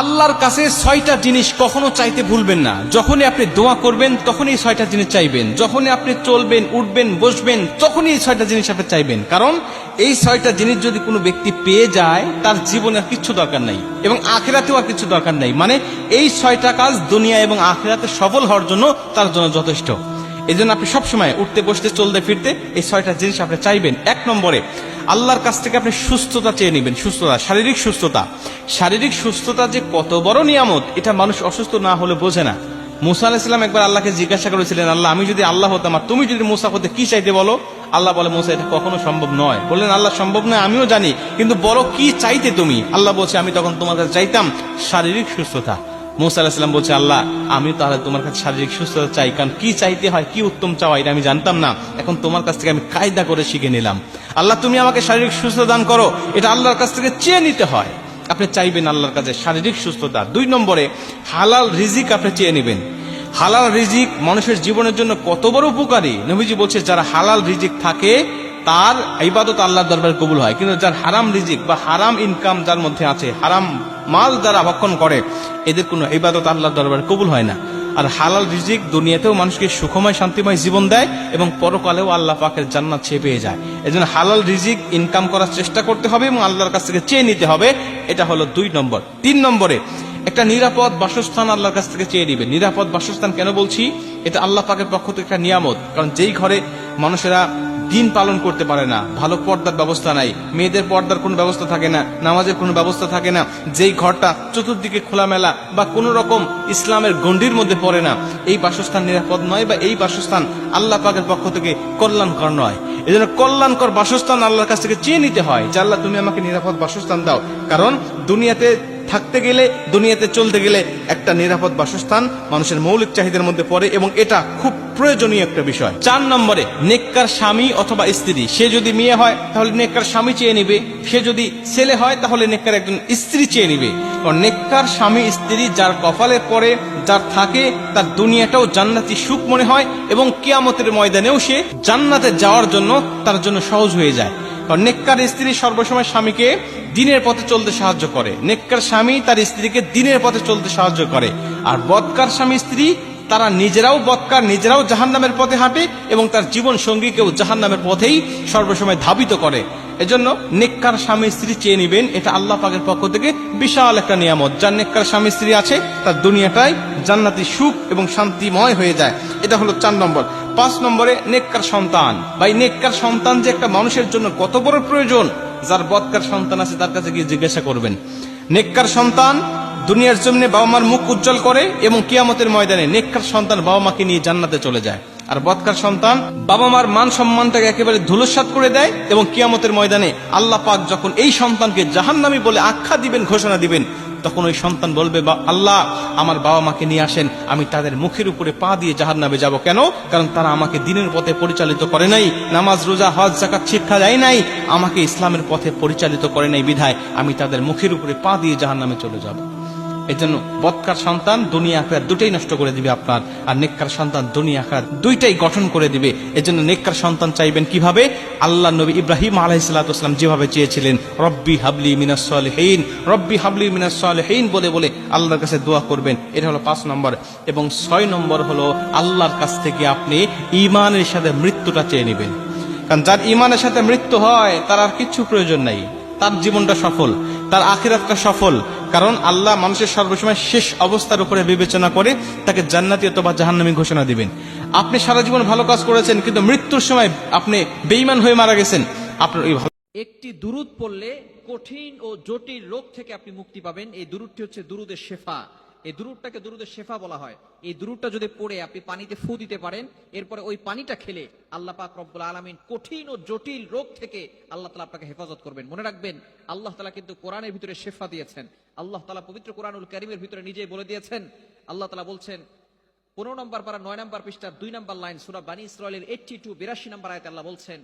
আল্লাহর কাছে ছয়টা জিনিস কখনো চাইতে ভুলবেন না। যখনই আপনি দোয়া করবেন, তখনই ছয়টা জিনিস চাইবেন। যখনই আপনি চলবেন, উঠবেন, বসবেন, তখনই ছয়টা জিনিস আপনি চাইবেন। কারণ এই ছয়টা জিনিস যদি কোনো ব্যক্তি পেয়ে যায়, তার জীবনে আর কিচ্ছু দরকার নাই এবং আখেরাতেও আর কিছু দরকার নাই। মানে এই ছয়টা কাজ দুনিয়া এবং আখেরাতে সফল হওয়ার জন্য তার জন্য যথেষ্ট। এই জন্য আপনি সবসময় উঠতে, বসতে, চলতে, ফিরতে এই ছয়টা জিনিস আপনি চাইবেন। এক নম্বরে, আল্লাহর কাছ থেকে আপনি সুস্থতা চেয়ে নেবেন, সুস্থতা, শারীরিক সুস্থতা। শারীরিক সুস্থতা যে কত বড় নিয়ামত, এটা মানুষ অসুস্থ না হলে বোঝে না। মুসা আলাহিসাম একবার আল্লাহকে জিজ্ঞাসা করেছিলেন, আল্লাহ, আমি যদি আল্লাহ হতাম, আর তুমি যদি মুসা হতে কি চাইতে বলো? আল্লাহ বলে, মুসা, এটা কখনো সম্ভব নয়। বললেন, আল্লাহ, সম্ভব নয়, আমিও জানি, কিন্তু বলো কি চাইতে তুমি? আল্লাহ বলছে, আমি তখন কাছে চাইতাম শারীরিক সুস্থতা। মুসা বলছে, আল্লাহ আমি তাহলে তোমার কাছে শারীরিক সুস্থতা চাই, কারণ কি চাইতে হয়, কি উত্তম চাওয়া, এটা আমি জানতাম না। এখন তোমার কাছ থেকে আমি কায়দা করে শিখে নিলাম। আল্লাহ, তুমি আমাকে শারীরিক সুস্থতা দান করো, এটা আল্লাহর কাছ থেকে চেয়ে নিতে হয়। আপনি চাইবেন আল্লাহর কাছে শারীরিক সুস্থতা। দুই নম্বরে, হালাল রিজিক আপনি চেয়ে নেবেন। হালাল রিজিক মানুষের জীবনের জন্য কত বড় উপকারী। নবীজি বলছে, যারা হালাল রিজিক থাকে তার ইবাদত আল্লাহর দরবারে কবুল হয়। কিন্তু যার হারাম রিজিক বা হারাম ইনকাম যার মধ্যে আছে, হারাম মাল যারা ভক্ষণ করে, এদের কোনো ইবাদত আল্লাহর দরবারে কবুল হয় না। আর হালাল রিজিক দুনিয়াতেও মানুষকে সুখময়, শান্তিময় জীবন দেয় এবং পরকালেও আল্লাহ পাকের জান্নাত চেয়ে পেয়ে যায়। এজন্য হালাল রিজিক ইনকাম করার চেষ্টা করতে হবে এবং আল্লাহর কাছ থেকে চেয়ে নিতে হবে। এটা হলো দুই নম্বর। তিন নম্বরে একটা নিরাপদ বাসস্থান আল্লাহর কাছ থেকে চেয়ে নিবে। নিরাপদ বাসস্থান কেন বলছি? এটা আল্লাহ পাকের পক্ষ থেকে একটা নিয়ামত। কারণ যেই ঘরে মানুষেরা দিন পালন করতে পারে না, ভালো পর্দার ব্যবস্থা নাই, মেয়েদের পর্দার কোনো ব্যবস্থা থাকে না, নামাজের কোনো ব্যবস্থা থাকে না, যেই ঘরটা চতুর্দিকে খোলামেলা বা কোনো রকম ইসলামের গণ্ডির মধ্যে পড়ে না, এই বাসস্থান নিরাপদ নয় বা এই বাসস্থান আল্লাহ পাকের পক্ষ থেকে কল্যাণকর নয়। এই জন্য কল্যাণকর বাসস্থান আল্লাহর কাছ থেকে চেয়ে নিতে হয় যে, আল্লাহ, তুমি আমাকে নিরাপদ বাসস্থান দাও। কারণ দুনিয়াতে থাকতে গেলে, দুনিয়াতে চলতে গেলে একটা নিরাপদ বাসস্থান মানুষের মৌলিক চাহিদার মধ্যে পড়ে এবং এটা খুব প্রয়োজনীয় একটা বিষয়। চার নম্বরে, নেককার স্বামী অথবা স্ত্রী। সে যদি মেয়ে হয়, তাহলে নেককার স্বামী চেয়ে নিবে। সে যদি ছেলে হয়, তাহলে নেককার একজন স্ত্রী চেয়ে নিবে। কারণ নেককার স্বামী, স্ত্রী যার কপালে পড়ে, যার থাকে, তার দুনিয়াটাও জান্নাতি সুখ মনে হয় এবং কিয়ামতের ময়দানেও সে জান্নাতে যাওয়ার জন্য তার জন্য সহজ হয়ে যায়। কারণ নেককার স্ত্রী সর্বসময় স্বামীকে দিনের পথে চলতে সাহায্য করে। নেককার স্বামী তার স্ত্রীকে দিনের পথে চলতে সাহায্য করে। আর বদকার স্বামী স্ত্রী তারা নিজেরাও বদকার নিজেরাও জাহান্নামের পথে হাঁটে এবং তার জীবন সঙ্গীকেও জাহান্নামের পথেই সর্বসময় ধাবিত করে। এজন্য নেককার স্বামী স্ত্রী চেয়ে নিবেন, এটা আল্লাহ পাকের পক্ষ থেকে বিশাল একটা নিয়ামত। যার নেককার স্বামী স্ত্রী আছে, তার দুনিয়াটাই জান্নাতি সুখ এবং শান্তিময় হয়ে যায়। এটা হলো চার নম্বর। পাঁচ নম্বরে নেককার সন্তান। বা এই নেককার সন্তান যে একটা মানুষের জন্য কত বড় প্রয়োজন, যার বদকার সন্তান আছে তার কাছে গিয়ে জিজ্ঞাসা করবেন। নেককার সন্তান দুনিয়ার জমিনে বাবা মার মুখ উজ্জ্বল করে এবং কিয়ামতের ময়দানে নেককার সন্তান বাবা মাকে নিয়ে জান্নাতে চলে যায়। আর বদকার সন্তান বাবা মার মান সম্মানটাকে একেবারে ধুলসাত করে দেয় এবং কিয়ামতের ময়দানে আল্লাহ পাক যখন এই সন্তানকে জাহান্নামী বলে আখ্যা দিবেন, ঘোষণা দিবেন, তখন ওই সন্তান বলবে, বা আল্লাহ, আমার বাবা মাকে নিয়ে আসেন, আমি তাদের মুখের উপরে পা দিয়ে জাহার নামে যাব। কেন? কারণ তারা আমাকে দিনের পথে পরিচালিত করে নাই, নামাজ, রোজা, হজ জাকাত শিক্ষা দেয় নাই, আমাকে ইসলামের পথে পরিচালিত করে নাই বিধায়, আমি তাদের মুখের উপরে পা দিয়ে জাহার নামে চলে যাব। এই জন্য বৎকার সন্তান দুনিয়া আখড়া দুটাই নষ্ট করে দিবে আপনার, আর নেককার সন্তান দুনিয়া আখড়া দুইটাই গঠন করে দিবে। এই জন্য নেককার সন্তান চাইবেন কীভাবে? আল্লাহ নবী ইব্রাহিম আলাইসালাম যেভাবে চেয়েছিলেন, রব্বি হাবলি মিনাসলেহীন রব্বি হাবলি মিনাসলেহীন বলে বলে আল্লাহর কাছে দোয়া করবেন। এটা হলো পাঁচ নম্বর। এবং ছয় নম্বর হলো আল্লাহর কাছ থেকে আপনি ইমানের সাথে মৃত্যুটা চেয়ে নেবেন। কারণ যার ইমানের সাথে মৃত্যু হয়, তার আর কিচ্ছু প্রয়োজন নাই। তার জীবনটা সফল, তার আখিরাতটা সফল কারণ আল্লাহ মানুষের সর্বসময় শেষ অবস্থার উপরে বিবেচনা করে তাকে জান্নাতি অথবা জাহান্নামী ঘোষণা দিবেন। আপনি সারা জীবন ভালো কাজ করেছেন, কিন্তু মৃত্যুর সময় আপনি বেইমান হয়ে মারা গেছেন। আপনার একটি দুরুদ পড়লে কঠিন ও জটিল রোগ থেকে আপনি মুক্তি পাবেন। এই দুরুদটি হচ্ছে দুরুদের শেফা। এই দুরুদটাকে দুরুদের শেফা বলা হয়। এই দুরুদটা যদি পড়ে আপনি পানিতে ফু দিতে পারেন, এরপরে ওই পানিটা খেলে আল্লাহ পাক রব্বুল আলমিন কঠিন ও জটিল রোগ থেকে আল্লাহ তালা আপনাকে হেফাজত করবেন। মনে রাখবেন, আল্লাহ তালা কিন্তু কোরআনের ভিতরে শেফা দিয়েছেন। আল্লাহ তালা পবিত্র কোরআনুল করিমের ভিতরে নিজেই বলে দিয়েছেন, আল্লাহ তালা বলছেন, পনেরো নম্বর পারা নয় নম্বর পৃষ্ঠার দুই নম্বর লাইন সুরা বানী ইসরায়েলের এইটি টু বিরাশি নম্বর আয়তে আল্লাহ বলছেন